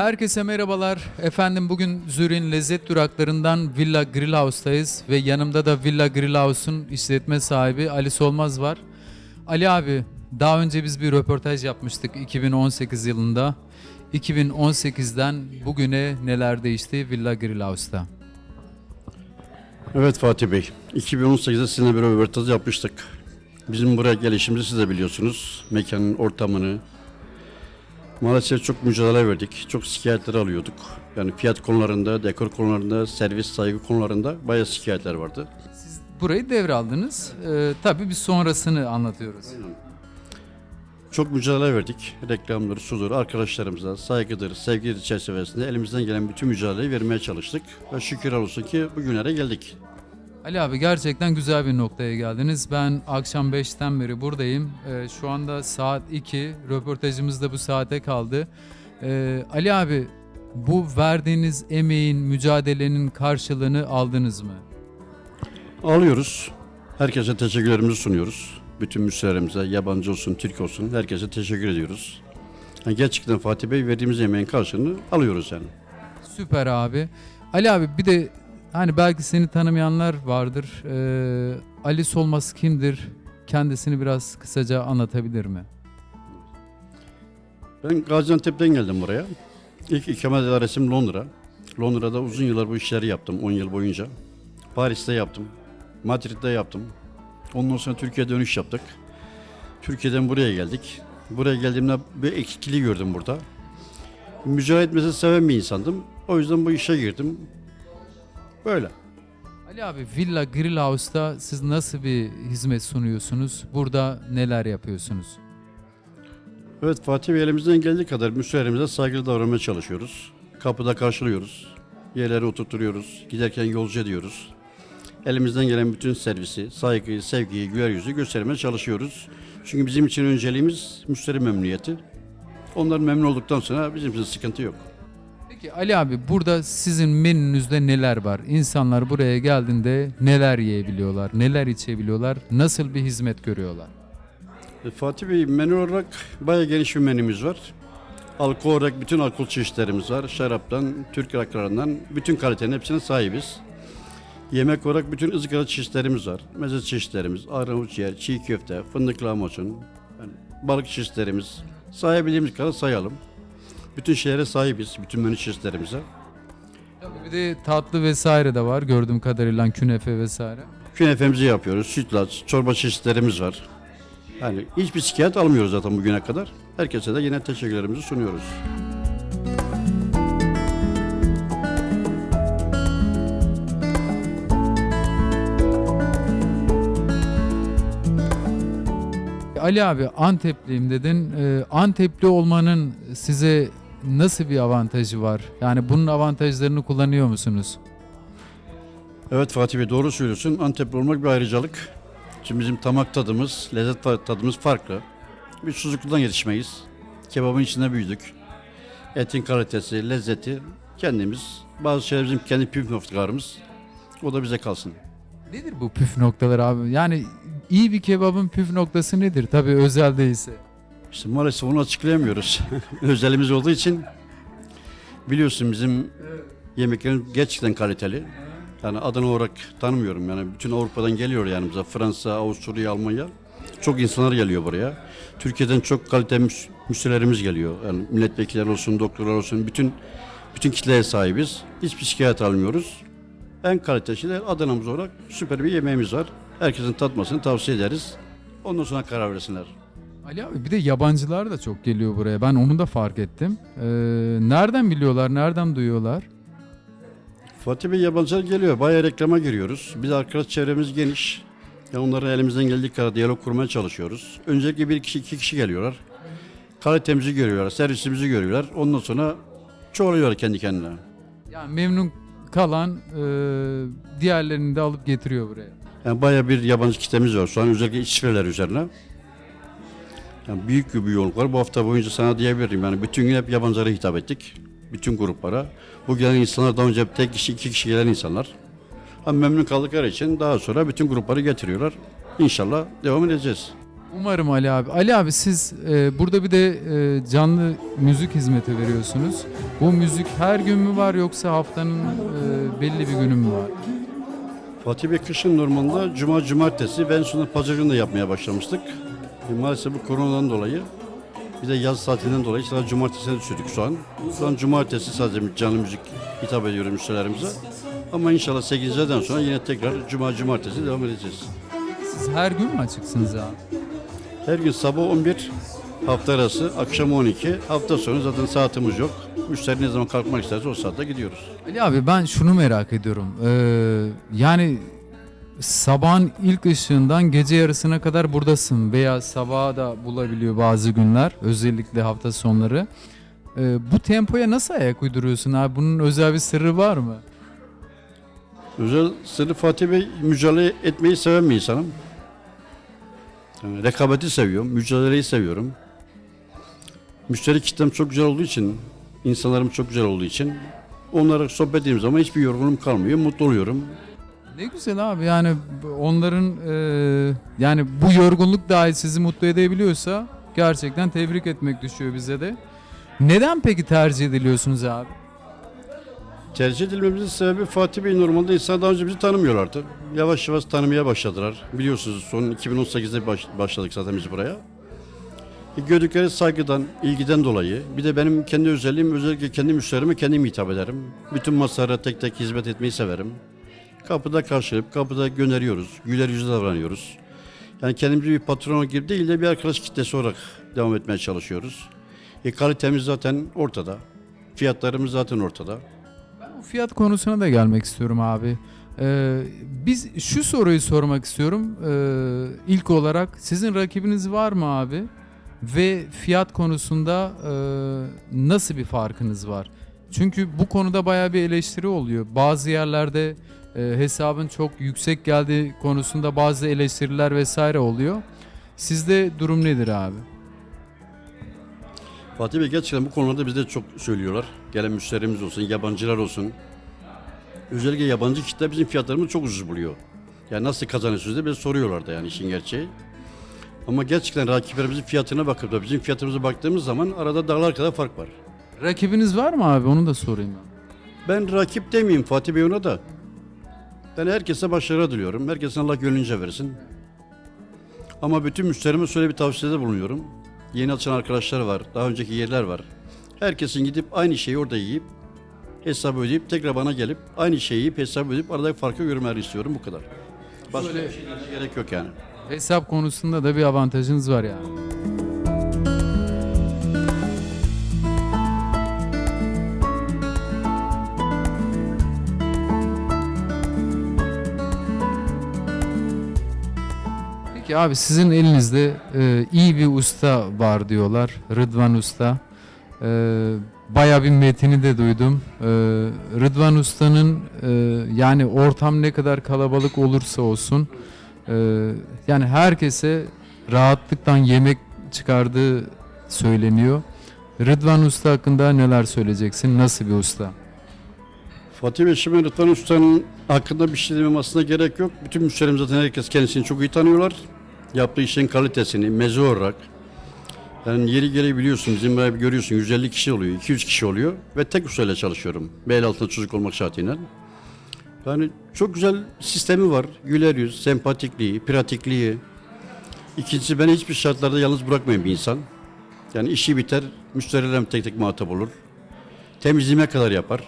Herkese merhabalar. Efendim bugün Zürih'in lezzet duraklarından Villa Grill House'tayız ve yanımda da Villa Grill House'un işletme sahibi Ali Solmaz var. Ali abi, daha önce biz bir röportaj yapmıştık 2018 yılında. 2018'den bugüne neler değişti Villa Grill House'ta? Evet Fatih Bey, 2018'de sizinle bir röportaj yapmıştık. Bizim buraya gelişimizi siz de biliyorsunuz. Mekanın ortamını. Maalesef çok mücadele verdik. Çok şikayetler alıyorduk. Yani fiyat konularında, dekor konularında, servis saygı konularında bayağı şikayetler vardı. Siz burayı devraldınız. Ee, tabii biz sonrasını anlatıyoruz. Çok mücadele verdik. Reklamdır, sudur, arkadaşlarımıza saygıdır, sevgidir çerçevesinde elimizden gelen bütün mücadeleyi vermeye çalıştık. Ve şükür olsun ki bugünlere geldik. Ali abi gerçekten güzel bir noktaya geldiniz. Ben akşam 5'ten beri buradayım. Ee, şu anda saat 2. Röportajımız da bu saate kaldı. Ee, Ali abi bu verdiğiniz emeğin, mücadelenin karşılığını aldınız mı? Alıyoruz. Herkese teşekkürlerimizi sunuyoruz. Bütün müşterilerimize, yabancı olsun, Türk olsun herkese teşekkür ediyoruz. Yani gerçekten Fatih Bey verdiğimiz emeğin karşılığını alıyoruz yani. Süper abi. Ali abi bir de hani belki seni tanımayanlar vardır. Ee, Ali Solmaz kimdir? Kendisini biraz kısaca anlatabilir mi? Ben Gaziantep'ten geldim buraya. İlk ikamet adresim Londra. Londra'da uzun yıllar bu işleri yaptım 10 yıl boyunca. Paris'te yaptım. Madrid'de yaptım. Ondan sonra Türkiye'ye dönüş yaptık. Türkiye'den buraya geldik. Buraya geldiğimde bir eksikliği gördüm burada. Mücadele etmesi seven bir insandım. O yüzden bu işe girdim. Böyle. Ali abi Villa Grill House'ta siz nasıl bir hizmet sunuyorsunuz? Burada neler yapıyorsunuz? Evet Fatih Bey elimizden geldiği kadar müşterilerimize saygılı davranmaya çalışıyoruz. Kapıda karşılıyoruz. Yerlere oturtuyoruz. Giderken yolcu ediyoruz. Elimizden gelen bütün servisi, saygıyı, sevgiyi, güler yüzü göstermeye çalışıyoruz. Çünkü bizim için önceliğimiz müşteri memnuniyeti. Onlar memnun olduktan sonra bizim için sıkıntı yok. Peki Ali abi burada sizin menünüzde neler var? İnsanlar buraya geldiğinde neler yiyebiliyorlar, neler içebiliyorlar, nasıl bir hizmet görüyorlar? E, Fatih Bey menü olarak bayağı geniş bir menümüz var. Alkol olarak bütün alkol çeşitlerimiz var. Şaraptan, Türk rakılarından bütün kalitenin hepsine sahibiz. Yemek olarak bütün ızgara çeşitlerimiz var. Meze çeşitlerimiz, arnavut ciğer, çiğ köfte, fındık lahmacun, yani balık çeşitlerimiz. Sayabildiğimiz kadar sayalım. Bütün şeylere sahibiz, bütün menü çeşitlerimize. Tabii bir de tatlı vesaire de var gördüğüm kadarıyla künefe vesaire. Künefemizi yapıyoruz, sütlaç, çorba çeşitlerimiz var. Yani hiçbir şikayet almıyoruz zaten bugüne kadar. Herkese de yine teşekkürlerimizi sunuyoruz. Ali abi Antepliyim dedin. Ee, Antepli olmanın size nasıl bir avantajı var? Yani bunun avantajlarını kullanıyor musunuz? Evet Fatih Bey doğru söylüyorsun. Antepli olmak bir ayrıcalık. Şimdi bizim tamak tadımız, lezzet tadımız farklı. Biz sucukludan yetişmeyiz. Kebabın içinde büyüdük. Etin kalitesi, lezzeti kendimiz. Bazı şeyler bizim kendi püf noktalarımız. O da bize kalsın. Nedir bu püf noktalar abi? Yani iyi bir kebabın püf noktası nedir? Tabii özel değilse. İşte maalesef onu açıklayamıyoruz. Özelimiz olduğu için biliyorsun bizim yemeklerimiz gerçekten kaliteli. Yani adını olarak tanımıyorum yani bütün Avrupa'dan geliyor yani bize Fransa, Avusturya, Almanya. Çok insanlar geliyor buraya. Türkiye'den çok kaliteli müş- müşterilerimiz geliyor. Yani milletvekiller olsun, doktorlar olsun bütün bütün kitleye sahibiz. Hiçbir şikayet almıyoruz. En kaliteli de Adana'mız olarak süper bir yemeğimiz var. Herkesin tatmasını tavsiye ederiz. Ondan sonra karar versinler. Ali abi bir de yabancılar da çok geliyor buraya. Ben onu da fark ettim. Ee, nereden biliyorlar, nereden duyuyorlar? Fatih Bey yabancılar geliyor. Bayağı reklama giriyoruz. Biz arkadaş çevremiz geniş. Ya onların elimizden geldiği kadar diyalog kurmaya çalışıyoruz. Öncelikle bir kişi, iki kişi geliyorlar. Kalitemizi görüyorlar, servisimizi görüyorlar. Ondan sonra çoğalıyorlar kendi kendine. Yani memnun kalan e, diğerlerini de alıp getiriyor buraya. Yani bayağı bir yabancı kitlemiz var. Şu an özellikle İsviçreler üzerine. Yani büyük bir yoğunluk var. Bu hafta boyunca sana diyebilirim. Yani bütün gün hep yabancılara hitap ettik. Bütün gruplara. Bu gelen insanlar daha önce tek kişi, iki kişi gelen insanlar. Ama memnun kaldıkları için daha sonra bütün grupları getiriyorlar. İnşallah devam edeceğiz. Umarım Ali abi. Ali abi siz e, burada bir de e, canlı müzik hizmeti veriyorsunuz. Bu müzik her gün mü var yoksa haftanın e, belli bir günü mü var? Fatih Bey kışın normalde cuma cumartesi ben sonra pazar günü de yapmaya başlamıştık. Maalesef bu koronadan dolayı bir de yaz tatilinden dolayı sadece cumartesine düşürdük şu an. Şu an cumartesi sadece canlı müzik hitap ediyoruz müşterilerimize. Ama inşallah 8. aydan sonra yine tekrar cuma cumartesi devam edeceğiz. Siz her gün mü açıksınız abi? Her gün sabah 11, hafta arası akşam 12. Hafta sonu zaten saatimiz yok. Müşteri ne zaman kalkmak isterse o saatte gidiyoruz. Ali abi ben şunu merak ediyorum. Ee, yani sabahın ilk ışığından gece yarısına kadar buradasın veya sabaha da bulabiliyor bazı günler özellikle hafta sonları. Ee, bu tempoya nasıl ayak uyduruyorsun abi? Bunun özel bir sırrı var mı? Özel sırrı Fatih Bey mücadele etmeyi seven bir insanım. Yani rekabeti seviyorum, mücadeleyi seviyorum. Müşteri kitlem çok güzel olduğu için, insanlarım çok güzel olduğu için onlara sohbet ettiğim zaman hiçbir yorgunum kalmıyor, mutlu oluyorum. Ne güzel abi yani onların e, yani bu yorgunluk dahi sizi mutlu edebiliyorsa gerçekten tebrik etmek düşüyor bize de. Neden peki tercih ediliyorsunuz abi? Tercih edilmemizin sebebi Fatih Bey normalde insan daha önce bizi tanımıyorlardı. Yavaş yavaş tanımaya başladılar. Biliyorsunuz son 2018'de baş- başladık zaten biz buraya. E, Gördükleri saygıdan, ilgiden dolayı bir de benim kendi özelliğim özellikle kendi müşterime kendim hitap ederim. Bütün masalara tek tek hizmet etmeyi severim. Kapıda karşılayıp kapıda gönderiyoruz. Güler yüzle davranıyoruz. Yani kendimizi bir patron gibi değil de bir arkadaş kitlesi olarak devam etmeye çalışıyoruz. E, kalitemiz zaten ortada. Fiyatlarımız zaten ortada. Ben bu fiyat konusuna da gelmek istiyorum abi. Ee, biz şu soruyu sormak istiyorum. Ee, ilk olarak sizin rakibiniz var mı abi? Ve fiyat konusunda e, nasıl bir farkınız var? Çünkü bu konuda bayağı bir eleştiri oluyor. Bazı yerlerde e, hesabın çok yüksek geldiği konusunda bazı eleştiriler vesaire oluyor. Sizde durum nedir abi? Fatih Bey gerçekten bu konularda bize çok söylüyorlar. Gelen müşterimiz olsun, yabancılar olsun. Özellikle yabancı kitle bizim fiyatlarımızı çok ucuz buluyor. Yani nasıl kazanıyorsunuz diye bize soruyorlar da yani işin gerçeği. Ama gerçekten rakiplerimizin fiyatına bakıp da bizim fiyatımıza baktığımız zaman arada dağlar kadar fark var. Rakibiniz var mı abi? Onu da sorayım ben. Ben rakip demeyeyim Fatih Bey ona da. Ben herkese başarı diliyorum. Herkesin Allah gönlünce versin. Ama bütün müşterime şöyle bir tavsiyede bulunuyorum. Yeni açan arkadaşlar var, daha önceki yerler var. Herkesin gidip aynı şeyi orada yiyip, hesabı ödeyip tekrar bana gelip aynı şeyi yiyip hesabı ödeyip aradaki farkı görmelerini istiyorum bu kadar. Başka bir şeyden gerek yok yani. Hesap konusunda da bir avantajınız var yani. Peki abi sizin elinizde e, iyi bir usta var diyorlar. Rıdvan Usta. E, Baya bir metini de duydum. E, Rıdvan Usta'nın e, yani ortam ne kadar kalabalık olursa olsun ee, yani herkese rahatlıktan yemek çıkardığı söyleniyor. Rıdvan Usta hakkında neler söyleyeceksin? Nasıl bir usta? Fatih Bey şimdi Rıdvan Usta'nın hakkında bir şey demem aslında gerek yok. Bütün müşterim zaten herkes kendisini çok iyi tanıyorlar. Yaptığı işin kalitesini, meze olarak. Yani yeri gelebiliyorsun biliyorsun bizim bir görüyorsun 150 kişi oluyor, 200 kişi oluyor ve tek ustayla çalışıyorum. Bel altında çocuk olmak şartıyla. Yani çok güzel sistemi var. Güler yüz, sempatikliği, pratikliği. İkincisi beni hiçbir şartlarda yalnız bırakmayan bir insan. Yani işi biter, müşterilerim tek tek muhatap olur. Temizliğime kadar yapar.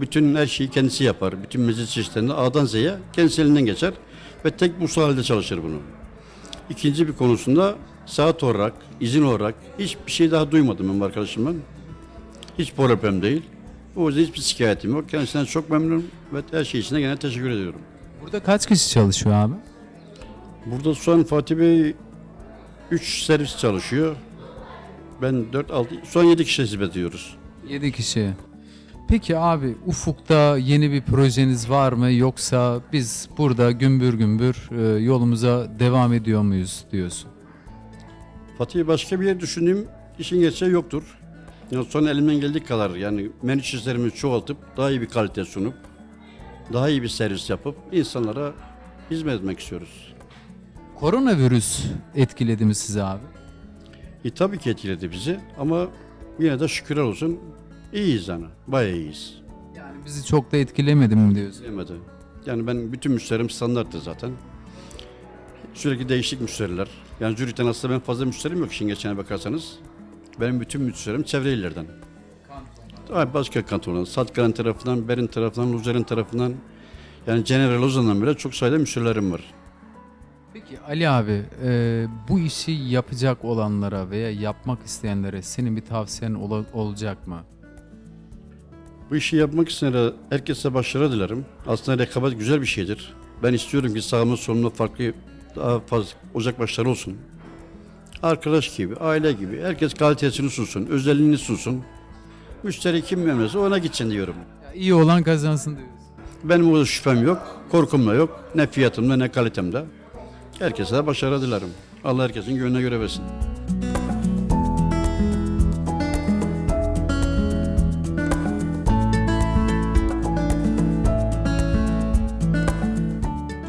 Bütün her şeyi kendisi yapar. Bütün mezit çeşitlerinde A'dan Z'ye kendisi elinden geçer. Ve tek bu halde çalışır bunu. İkinci bir konusunda saat olarak, izin olarak hiçbir şey daha duymadım benim arkadaşımdan. Hiç problem değil. O yüzden hiçbir şikayetim yok. Kendisinden çok memnunum ve her şey için de gene teşekkür ediyorum. Burada kaç kişi çalışıyor abi? Burada şu an Fatih Bey 3 servis çalışıyor. Ben 4, 6, şu an 7 kişi hizmet ediyoruz. 7 kişi. Peki abi ufukta yeni bir projeniz var mı yoksa biz burada gümbür gümbür e, yolumuza devam ediyor muyuz diyorsun? Fatih başka bir yer düşündüğüm işin gerçeği yoktur. Yani son elimden geldiği kadar yani menü çeşitlerimizi çoğaltıp daha iyi bir kalite sunup daha iyi bir servis yapıp insanlara hizmet etmek istiyoruz. Koronavirüs etkiledi mi sizi abi? E, tabii ki etkiledi bizi ama yine de şükürler olsun iyiyiz yani. Bayağı iyiyiz. Yani bizi çok da etkilemedi mi diyorsun? Yemedi. Yani ben bütün müşterim standarttı zaten. Sürekli değişik müşteriler. Yani Zürich'ten aslında ben fazla müşterim yok işin geçene bakarsanız. Benim bütün müşterim çevre illerden. Tabii başka kantonlar. Satkaran tarafından, Berin tarafından, Luzer'in tarafından. Yani Cenevre, Lozan'dan bile çok sayıda müşterilerim var. Peki Ali abi e, bu işi yapacak olanlara veya yapmak isteyenlere senin bir tavsiyen ola- olacak mı? Bu işi yapmak isteyenlere herkese başarı dilerim. Aslında rekabet güzel bir şeydir. Ben istiyorum ki sağımda solumda farklı daha fazla ocak başları olsun. Arkadaş gibi, aile gibi herkes kalitesini sunsun, özelliğini sunsun. Müşteri kim memnunsa ona gitsin diyorum. İyi olan kazansın diyoruz. Benim orada şüphem yok, korkum da yok. Ne fiyatımda ne kalitemde. Herkese de başarı dilerim. Allah herkesin gönlüne göre versin.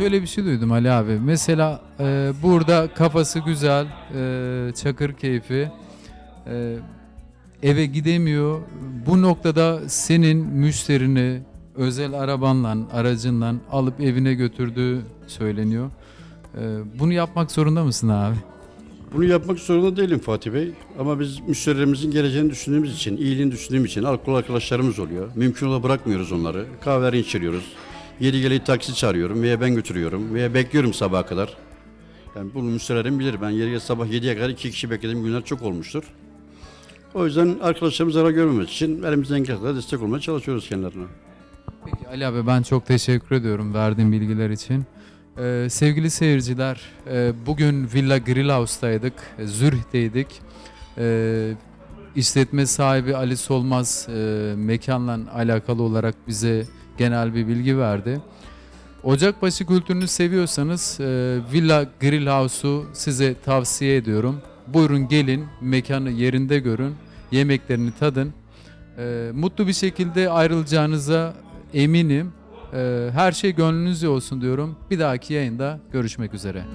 Şöyle bir şey duydum Ali abi. Mesela e, burada kafası güzel, e, çakır keyfi, e, eve gidemiyor. Bu noktada senin müşterini özel arabanla, aracından alıp evine götürdüğü söyleniyor. E, bunu yapmak zorunda mısın abi? Bunu yapmak zorunda değilim Fatih Bey. Ama biz müşterilerimizin geleceğini düşündüğümüz için, iyiliğini düşündüğüm için alkol arkadaşlarımız oluyor. Mümkün ola bırakmıyoruz onları. Kahveleri içiriyoruz. Yeri geleği taksi çağırıyorum veya ben götürüyorum veya bekliyorum sabaha kadar. Yani bunu müşterilerim bilir. Ben yeri sabah 7'ye kadar iki kişi beklediğim günler çok olmuştur. O yüzden arkadaşlarımız zarar görmemek için elimizden geldiği destek olmaya çalışıyoruz kendilerine. Peki Ali abi ben çok teşekkür ediyorum verdiğin bilgiler için. Ee, sevgili seyirciler, e, bugün Villa Grillhaus'taydık, e, Zürih'teydik. Ee, işletme sahibi Ali Solmaz e, mekanla alakalı olarak bize genel bir bilgi verdi. Ocakbaşı kültürünü seviyorsanız e, Villa Grillhaus'u size tavsiye ediyorum. Buyurun gelin, mekanı yerinde görün, yemeklerini tadın. Ee, mutlu bir şekilde ayrılacağınıza eminim. Ee, her şey gönlünüzce olsun diyorum. Bir dahaki yayında görüşmek üzere.